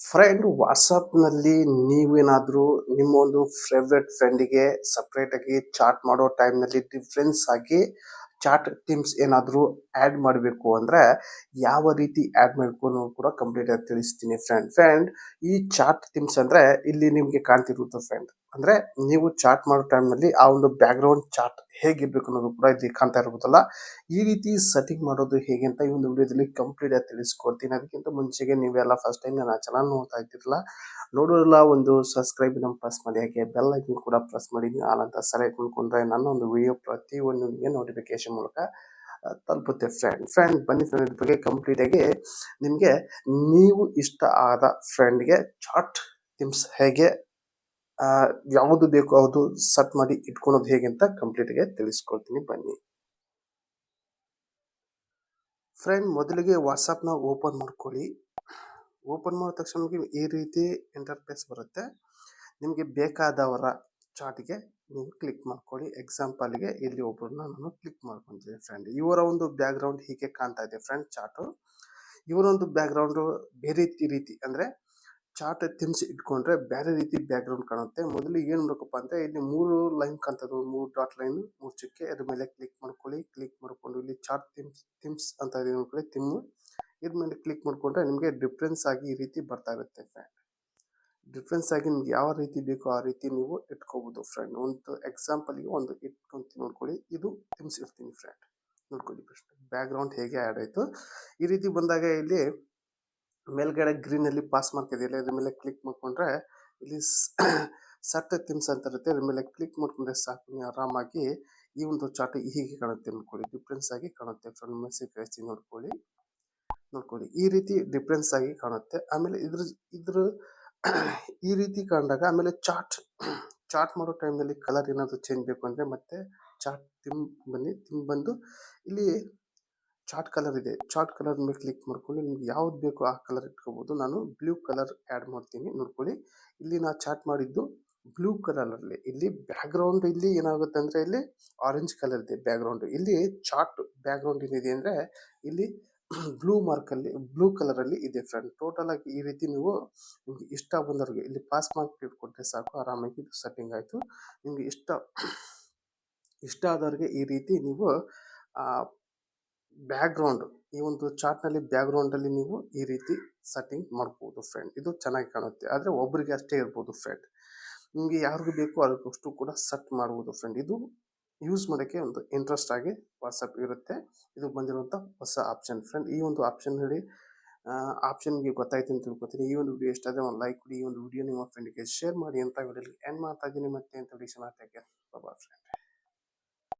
Friend ವಾಟ್ಸಪ್ನಲ್ಲಿ ನೀವೇನಾದರೂ ನಿಮ್ಮ ಒಂದು ಫೇವ್ರೆಟ್ ಫ್ರೆಂಡಿಗೆ ಸಪ್ರೇಟಾಗಿ ಚಾಟ್ ಮಾಡೋ ಟೈಮ್ನಲ್ಲಿ ಡಿಫ್ರೆನ್ಸ್ ಆಗಿ ಚಾಟ್ ಟೀಮ್ಸ್ ಏನಾದರೂ ಆ್ಯಡ್ ಮಾಡಬೇಕು ಅಂದರೆ ಯಾವ ರೀತಿ ಆ್ಯಡ್ ಮಾಡಬೇಕು ಕೂಡ ಕಂಪ್ಲೀಟ್ ಆಗಿ ತಿಳಿಸ್ತೀನಿ ಫ್ರೆಂಡ್ ಫ್ರೆಂಡ್ ಈ ಚಾಟ್ ಟೀಮ್ಸ್ ಅಂದರೆ ಇಲ್ಲಿ ನಿಮಗೆ ಕಾಣ್ತಿರುತ್ತೆ ಫ್ರೆಂಡ್ ಅಂದರೆ ನೀವು ಚಾಟ್ ಮಾಡೋ ಟೈಮ್ನಲ್ಲಿ ಆ ಒಂದು ಬ್ಯಾಕ್ಗ್ರೌಂಡ್ ಚಾಟ್ ಹೇಗಿರ್ಬೇಕು ಅನ್ನೋದು ಕೂಡ ಇದು ಕಾಣ್ತಾ ಇರ್ಬೋದಲ್ಲ. ಈ ರೀತಿ ಸೆಟ್ಟಿಂಗ್ ಮಾಡೋದು ಹೇಗೆ ಅಂತ ಈ ಒಂದು ವಿಡಿಯೋದಲ್ಲಿ ಕಂಪ್ಲೀಟ್ ಆಗಿ ತಿಳಿಸ್ಕೊಡ್ತೀನಿ. ಅದಕ್ಕಿಂತ ಮುಂಚೆಗೆ ನೀವೆಲ್ಲ ಫಸ್ಟ್ ಟೈಮ್ ನಾನು ಚಾನಲ್ ನೋಡ್ತಾ ಇದ್ದಿರಲ್ಲ ನೋಡೋರೆಲ್ಲ ಒಂದು ಸಬ್ಸ್ಕ್ರೈಬ್ ನಮ್ಮ ಪ್ರೆಸ್ ಮಾಡಿ, ಹಾಗೆ ಬೆಲ್ ಐಕನ್ ಕೂಡ ಪ್ರೆಸ್ ಮಾಡಿ ಆನಂತರ ಸೆಲೆಕ್ಟ್ ಮಾಡ್ಕೊಂಡ್ರೆ ನನ್ನ ಒಂದು ವಿಡಿಯೋ ಪ್ರತಿ ಒಂದು ನಿಮಗೆ ನೋಟಿಫಿಕೇಶನ್ ಮೂಲಕ ತಲುಪುತ್ತೆ ಫ್ರೆಂಡ್ ಫ್ರೆಂಡ್ ಬನ್ನಿ ಫ್ರೆಂಡ್ ಬಗ್ಗೆ ಕಂಪ್ಲೀಟ್ ಆಗಿ ನಿಮಗೆ ನೀವು ಇಷ್ಟ ಆದ ಫ್ರೆಂಡ್ಗೆ ಚಾಟ್ ಟಿಮ್ಸ್ ಹೇಗೆ ಯಾವುದು ಬೇಕು ಅದು ಸೆಟ್ ಮಾಡಿ ಇಟ್ಕೊಳೋದು ಹೇಗೆ ಅಂತ ಕಂಪ್ಲೀಟ್ ಆಗಿ ತಿಳಿಸ್ಕೊಡ್ತೀನಿ. ಬನ್ನಿ. ಫ್ರೆಂಡ್ ಮೊದಲಿಗೆ ವಾಟ್ಸಪ್ನ ಓಪನ್ ಮಾಡ್ಕೊಳ್ಳಿ. ಓಪನ್ ಮಾಡಿದ ತಕ್ಷಣ ನಿಮಗೆ ಈ ರೀತಿ ಇಂಟರ್ಫೇಸ್ ಬರುತ್ತೆ. ನಿಮಗೆ ಬೇಕಾದವರ ಚಾಟ್ಗೆ ನೀವು ಕ್ಲಿಕ್ ಮಾಡ್ಕೊಳ್ಳಿ. ಎಕ್ಸಾಂಪಲ್ಗೆ ಇಲ್ಲಿ ಒಬ್ಬರನ್ನ ನಾನು ಕ್ಲಿಕ್ ಮಾಡ್ಕೊತೀನಿ ಫ್ರೆಂಡ್ ಇವರ ಒಂದು ಬ್ಯಾಕ್ಗ್ರೌಂಡ್ ಹೀಗೆ ಕಾಣ್ತಾ ಇದೆ. ಫ್ರೆಂಡ್ ಚಾಟು ಇವರೊಂದು ಬ್ಯಾಕ್ ಬೇರೆ ರೀತಿ ಅಂದರೆ ಚಾಟ್ ಥಿಮ್ಸ್ ಇಟ್ಕೊಂಡ್ರೆ ಬೇರೆ ರೀತಿ ಬ್ಯಾಕ್ಗ್ರೌಂಡ್ ಕಾಣುತ್ತೆ. ಮೊದಲು ಏನು ಮಾಡಬೇಕಪ್ಪ ಅಂದ್ರೆ ಇಲ್ಲಿ ಮೂರು ಲೈನ್ ಕಾಣ್ತದೆ ಮೂರು ಡಾಟ್ ಲೈನ್ ಮೂರು ಚುಕ್ಕೆ. ಅದ್ರ ಮೇಲೆ ಕ್ಲಿಕ್ ಮಾಡ್ಕೊಳ್ಳಿ. ಕ್ಲಿಕ್ ಮಾಡ್ಕೊಂಡು ಇಲ್ಲಿ ಚಾರ್ಟ್ ಥಿಮ್ಸ್ ಥಿಮ್ಸ್ ಅಂತ ಇದೆ ನೋಡ್ಕೊಳ್ಳಿ ಥಿಮ್ ಇದ್ರ ಮೇಲೆ ಕ್ಲಿಕ್ ಮಾಡ್ಕೊಂಡ್ರೆ ನಿಮಗೆ ಡಿಫ್ರೆನ್ಸ್ ಆಗಿ ಈ ರೀತಿ ಬರ್ತಾ ಇರುತ್ತೆ ಫ್ರೆಂಡ್ ಡಿಫ್ರೆನ್ಸ್ ಆಗಿ ನಿಮ್ಗೆ ಯಾವ ರೀತಿ ಬೇಕೋ ಆ ರೀತಿ ನೀವು ಇಟ್ಕೋಬಹುದು ಫ್ರೆಂಡ್ ಒಂದು ಎಕ್ಸಾಂಪಲ್ಗೆ ಒಂದು ಇಟ್ಕೊಂತೀನಿ ನೋಡ್ಕೊಳ್ಳಿ. ಇದು ಥಿಮ್ಸ್ ಇರ್ತೀನಿ ಫ್ರೆಂಡ್ ನೋಡ್ಕೊಳ್ಳಿ ಫಸ್ಟ್ ಬ್ಯಾಕ್ಗ್ರೌಂಡ್ ಹೇಗೆ ಆ್ಯಡ್ ಆಯಿತು. ಈ ರೀತಿ ಬಂದಾಗ ಇಲ್ಲಿ ಮೇಲ್ಗಡೆ ಗ್ರೀನ್ ಅಲ್ಲಿ ಪಾಸ್ ಮಾರ್ಕ್ ಇದೆಯಲ್ಲ ಇದ್ರ ಮೇಲೆ ಕ್ಲಿಕ್ ಮಾಡ್ಕೊಂಡ್ರೆ ಇಲ್ಲಿ ಸಟ್ ಥಿಮ್ಸ್ ಅಂತ ಇರುತ್ತೆ. ಅದ್ರ ಮೇಲೆ ಕ್ಲಿಕ್ ಮಾಡ್ಕೊಂಡ್ರೆ ಸಾಕು. ನೀವು ಆರಾಮಾಗಿ ಈ ಒಂದು ಚಾಟ್ ಹೀಗೆ ಕಾಣುತ್ತೆ ನೋಡ್ಕೊಳ್ಳಿ ಡಿಫ್ರೆನ್ಸ್ ಆಗಿ ಕಾಣುತ್ತೆ ಫ್ರೆಂಡ್ ಮೆಸೇಜ್ ಕಳಿಸಿ ನೋಡ್ಕೊಳ್ಳಿ. ನೋಡ್ಕೊಳ್ಳಿ. ಈ ರೀತಿ ಡಿಫ್ರೆನ್ಸ್ ಆಗಿ ಕಾಣುತ್ತೆ. ಆಮೇಲೆ ಇದ್ರ ಇದ್ರ ಈ ರೀತಿ ಕಂಡಾಗ ಆಮೇಲೆ ಚಾಟ್ ಚಾಟ್ ಮಾಡೋ ಟೈಮ್ನಲ್ಲಿ ಕಲರ್ ಏನಾದರೂ ಚೇಂಜ್ ಬೇಕು ಅಂದರೆ ಮತ್ತೆ ಚಾಟ್ ತಿಮ್ ಬನ್ನಿ. ತಿಮ್ ಬಂದು ಇಲ್ಲಿ ಚಾಟ್ ಕಲರ್ ಇದೆ. ಚಾಟ್ ಕಲರ್ ಮೇಲೆ ಕ್ಲಿಕ್ ಮಾಡ್ಕೊಂಡು ನಿಮ್ಗೆ ಯಾವ್ದು ಬೇಕೋ ಆ ಕಲರ್ ಇಟ್ಕೋಬೋದು. ನಾನು ಬ್ಲೂ ಕಲರ್ ಆ್ಯಡ್ ಮಾಡ್ತೀನಿ. ನೋಡ್ಕೊಳ್ಳಿ. ಇಲ್ಲಿ ನಾ ಚಾಟ್ ಮಾಡಿದ್ದು ಬ್ಲೂ ಕಲರಲ್ಲಿ. ಇಲ್ಲಿ ಬ್ಯಾಕ್ಗ್ರೌಂಡ್ ಇಲ್ಲಿ ಏನಾಗುತ್ತೆ ಅಂದರೆ ಇಲ್ಲಿ ಆರೆಂಜ್ ಕಲರ್ ಇದೆ ಬ್ಯಾಕ್ಗ್ರೌಂಡ್ ಇಲ್ಲಿ ಚಾಟ್ ಬ್ಯಾಕ್ಗ್ರೌಂಡ್ ಏನಿದೆ ಅಂದರೆ ಇಲ್ಲಿ ಬ್ಲೂ ಮಾರ್ಕಲ್ಲಿ ಬ್ಲೂ ಕಲರಲ್ಲಿ ಇದೆ ಫ್ರೆಂಡ್. ಟೋಟಲ್ ಆಗಿ ಈ ರೀತಿ ನೀವು ನಿಮ್ಗೆ ಇಷ್ಟ ಬಂದವ್ರಿಗೆ ಇಲ್ಲಿ ಪಾಸ್ ಮಾರ್ಕ್ ಇಟ್ಕೊಟ್ರೆ ಸಾಕು. ಆರಾಮಾಗಿ ಸೆಟ್ಟಿಂಗ್ ಆಯಿತು. ನಿಮ್ಗೆ ಇಷ್ಟ ಇಷ್ಟ ಆದವ್ರಿಗೆ ಈ ರೀತಿ ನೀವು ಬ್ಯಾಕ್ಗ್ರೌಂಡ್ ಈ ಒಂದು ಚಾರ್ಟ್ನಲ್ಲಿ ಬ್ಯಾಕ್ಗ್ರೌಂಡಲ್ಲಿ ನೀವು ಈ ರೀತಿ ಸೆಟ್ಟಿಂಗ್ ಮಾಡ್ಬೋದು ಫ್ರೆಂಡ್ ಇದು ಚೆನ್ನಾಗಿ ಕಾಣುತ್ತೆ. ಆದರೆ ಒಬ್ಬರಿಗೆ ಅಷ್ಟೇ ಇರ್ಬೋದು ಫ್ರೆಂಡ್ ನಿಮಗೆ ಯಾರಿಗೂ ಬೇಕು ಅದಕ್ಕಷ್ಟು ಕೂಡ ಸೆಟ್ ಮಾಡ್ಬೋದು ಫ್ರೆಂಡ್ ಇದು ಯೂಸ್ ಮಾಡೋಕ್ಕೆ ಒಂದು ಇಂಟ್ರೆಸ್ಟ್ ಆಗಿ ವಾಟ್ಸಪ್ ಇರುತ್ತೆ. ಇದು ಬಂದಿರುವಂಥ ಹೊಸ ಆಪ್ಷನ್ ಫ್ರೆಂಡ್ ಈ ಒಂದು ಆಪ್ಷನ್ ಹೇಳಿ ಆಪ್ಷನ್ಗೆ ಗೊತ್ತಾಯ್ತು ಅಂತ ತಿಳ್ಕೊತೀನಿ. ಈ ಒಂದು ವಿಡಿಯೋ ಇಷ್ಟ ಒಂದು ಲೈಕ್ ಕೊಡಿ. ಈ ಒಂದು ವಿಡಿಯೋ ನಿಮ್ಮ ಫ್ರೆಂಡ್ಗೆ ಶೇರ್ ಮಾಡಿ ಅಂತ ವಿಡಿಯೋಲಿ ಎಂಡ್ ಮಾಡ್ತಾ ಇದ್ದೀನಿ ಮತ್ತೆ ಅಂತ ವಿಡಿಯೋ ಚೆನ್ನಾಗಿ ಬಾಬಾ ಫ್ರೆಂಡ್